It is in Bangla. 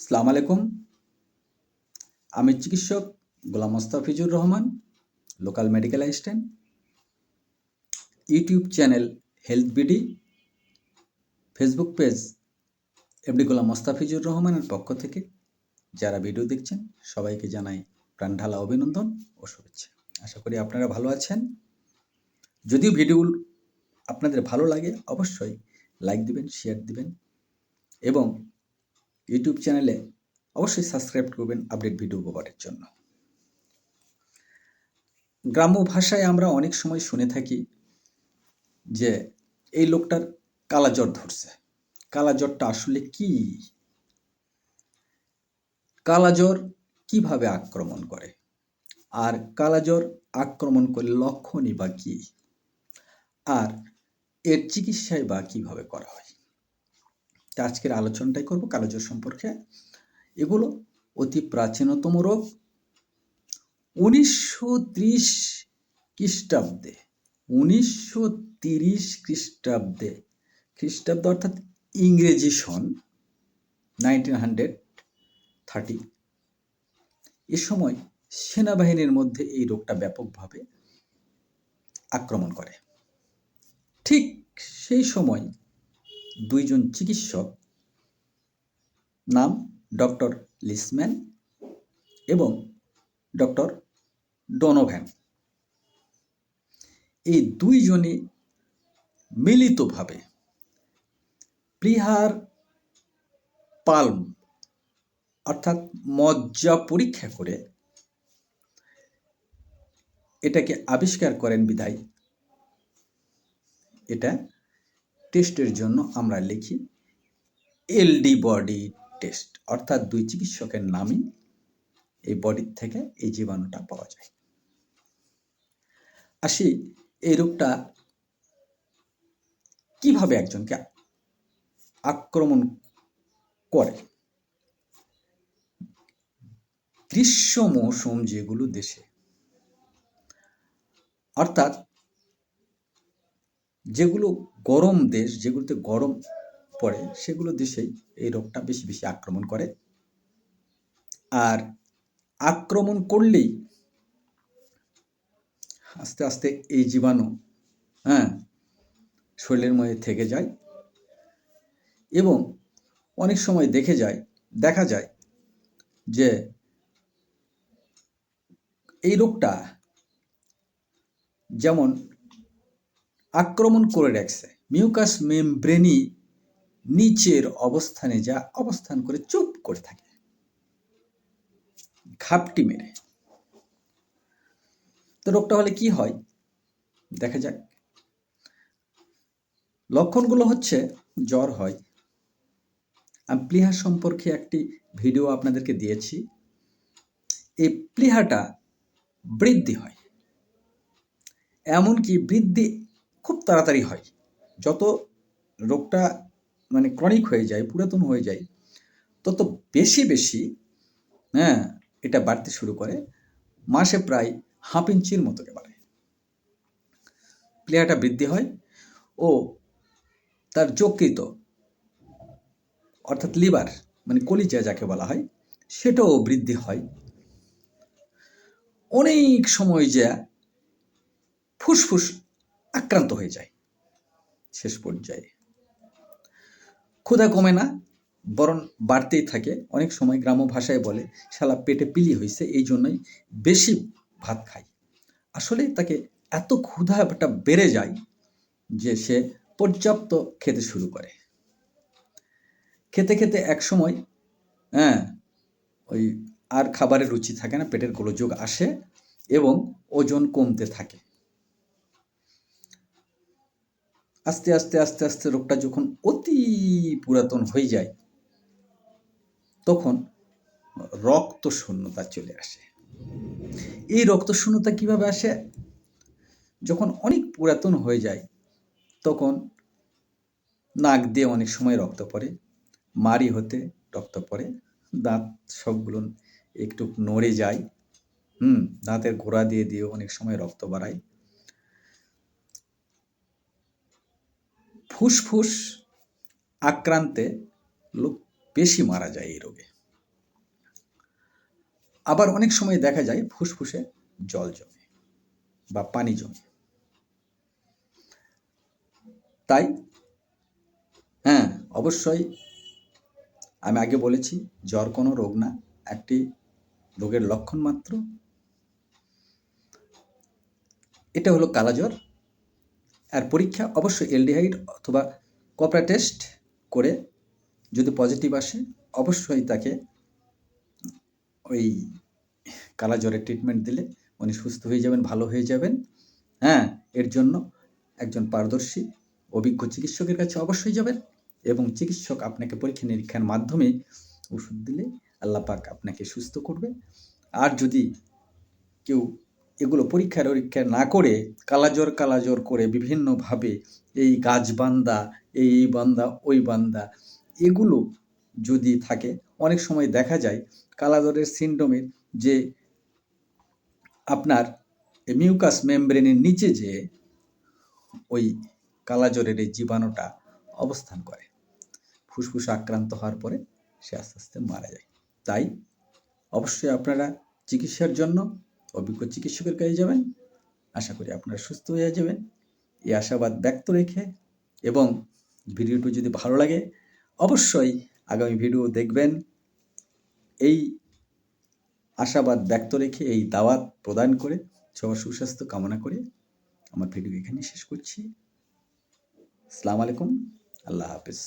সালাম আলাইকুম। আমি চিকিৎসক Golam Mostafizur Rahman, local medical assistant. YouTube channel health BD. Facebook page MD Golam Mostafizur রহমানের পক্ষ থেকে যারা ভিডিও দেখছেন, সবাইকে জানাই প্রাণঢালা অভিনন্দন ও শুভেচ্ছা। আশা করি আপনারা ভালো আছেন। যদিও ভিডিও আপনাদের ভালো লাগে, অবশ্যই লাইক দিবেন, শেয়ার দিবেন এবং ইউটিউব চ্যানেলে অবশ্যই সাবস্ক্রাইব করবেন আপডেট ভিডিও পাওয়ার জন্য। গ্রাম্য ভাষায় আমরা অনেক সময় শুনে থাকি যে, এই লোকটার কালাজ্বর ধরছে। কালাজ্বরটা আসলে কি? কালাজ্বর কীভাবে আক্রমণ করে? আর কালাজ্বর আক্রমণ করলে লক্ষণই বা কি? আর এর চিকিৎসায় বা কীভাবে করা হয়? তা আজকের আলোচনাটাই করব কালোজ্বর সম্পর্কে। এগুলো অতি প্রাচীনতম রোগ। উনিশশো ত্রিশ খ্রিস্টাব্দে, উনিশশো তিরিশ খ্রিস্টাব্দে, খ্রিস্টাব্দ অর্থাৎ ইংরেজি সন নাইনটিন হান্ড্রেড থার্টি। এ সময় সেনাবাহিনীর মধ্যে এই রোগটা ব্যাপকভাবে আক্রমণ করে। ঠিক সেই সময় দুইজন চিকিৎসক নাম ডক্টর লিসম্যান এবং ডক্টর ডনোভ্যান। এই দুইজনে মিলিতভাবে প্রিহার পালম অর্থাৎ মজ্জা পরীক্ষা করে এটাকে আবিষ্কার করেন বিধায়। এটা টেস্টের জন্য আমরা লিখি এলডি বডি টেস্ট অর্থাৎ দুই চিকিৎসকের নামই এই বডির থেকে এই জীবাণুটা পাওয়া যায়। আসি এই রোগটা কীভাবে একজনকে আক্রমণ করে? গ্রীষ্ম মৌসুম যেগুলো দেশে, অর্থাৎ যেগুলো গরম দেশ, যেগুলোতে গরম পড়ে, সেগুলো দেশেই এই রোগটা বেশি বেশি আক্রমণ করে। আর আক্রমণ করলেই আস্তে আস্তে এই জীবাণু হ্যাঁ শরীরের মধ্যে থেকে যায়। এবং অনেক সময় দেখে যায়, দেখা যায় যে এই রোগটা যেমন আক্রমণ করে রাখছে। মিউকাস মেমব্রেনি নিচের অবস্থানে যা অবস্থান করে চুপ করে থাকে। ঘাপটি মেরে। তো রোগটা হলে কি হয়? দেখা যাক। লক্ষণগুলো হচ্ছে, জ্বর হয়। আমি প্লিহা সম্পর্কে একটি ভিডিও আপনাদেরকে দিয়েছি। এই প্লিহাটা বৃদ্ধি হয়। এমনকি বৃদ্ধি খুব তাড়াতাড়ি হয়। যত রোগটা মানে ক্রনিক হয়ে যায়, পুরাতন হয়ে যায়, তত বেশি বেশি হ্যাঁ এটা বাড়তে শুরু করে। মাসে প্রায় হাফ ইঞ্চির মতো বাড়ে। প্লেয়ারটা বৃদ্ধি হয় ও তার যকৃত, অর্থাৎ লিভার মানে কলিজা যাকে বলা হয়, সেটাও বৃদ্ধি হয়। অনেক সময় যা ফুসফুস আক্রান্ত হয়ে যায় শেষ পর্যায়ে। ক্ষুধা কমে না বরং বাড়তেই থাকে। অনেক সময় গ্রাম্য ভাষায় বলে, শালা পেটে পিলি হয়েছে এই জন্যই বেশি ভাত খায় আসলে তাকে এত ক্ষুধাটা বেড়ে যায় যে সে পর্যাপ্ত খেতে শুরু করে। খেতে খেতে এক সময় হ্যাঁ ওই আর খাবারের রুচি থাকে না, পেটের গোলযোগ আসে এবং ওজন কমতে থাকে। আস্তে আস্তে আস্তে আস্তে রোগটা যখন অতি পুরাতন হয়ে যায়, তখন রক্ত শূন্যতা চলে আসে। এই রক্ত শূন্যতা কীভাবে আসে? যখন অনেক পুরাতন হয়ে যায়, তখন নাক দিয়ে অনেক সময় রক্ত পড়ে মারি হতে রক্ত পড়ে, দাঁত সবগুলো একটু নড়ে যায়, হুম, দাঁতের গোড়া দিয়ে দিয়ে অনেক সময় রক্ত বাড়ায়। ফুসফুস আক্রান্তে লোক বেশি মারা যায় এই রোগে। আবার অনেক সময় দেখা যায় ফুসফুসে জল জমে বা পানি জমে। তাই হ্যাঁ অবশ্যই আমি আগে বলেছি, জ্বর কোনো রোগ না, একটি রোগের লক্ষণ মাত্র। এটা হলো কালাজ্বর আর পরীক্ষা অবশ্যই এলডিহাইড অথবা কপরা টেস্ট করে যদি পজিটিভ আসে, অবশ্যই তাকে ওই কালা জ্বরের ট্রিটমেন্ট দিলে উনি সুস্থ হয়ে যাবেন, ভালো হয়ে যাবেন। হ্যাঁ এর জন্য একজন পারদর্শী, অভিজ্ঞ চিকিৎসকের কাছে অবশ্যই যাবেন এবং চিকিৎসক আপনাকে পরীক্ষা নিরীক্ষার মাধ্যমে ওষুধ দিলে আল্লাহ পাক আপনাকে সুস্থ করবে। আর যদি কেউ এগুলো পরীক্ষা নিরীক্ষা না করে কালাজ্বর কালাজ্বর করে বিভিন্নভাবে এই গাছ বান্দা, এই বান্দা, ওই বান্দা এগুলো যদি থাকে, অনেক সময় দেখা যায় কালাজ্বরের সিন্ড্রোমের যে আপনার মিউকাস মেমব্রেনের নিচে যে ওই কালাজ্বরের এই জীবাণুটা অবস্থান করে। ফুসফুস আক্রান্ত হওয়ার পরে সে আস্তে আস্তে মারা যায়। তাই অবশ্যই আপনারা চিকিৎসার জন্য অভিজ্ঞ চিকিৎসকের কাছে যাবেন। আশা করি আপনারা সুস্থ হয়ে যাবেন। এই আশাবাদ ব্যক্ত রেখে এবং ভিডিওটি যদি ভালো লাগে, অবশ্যই আগামী ভিডিও দেখবেন। এই আশাবাদ ব্যক্ত রেখে এই দাওয়াত প্রদান করে সবার সুস্বাস্থ্য কামনা করে আমার ভিডিও এখানে শেষ করছি। আসসালামু আলাইকুম। আল্লাহ হাফিজ।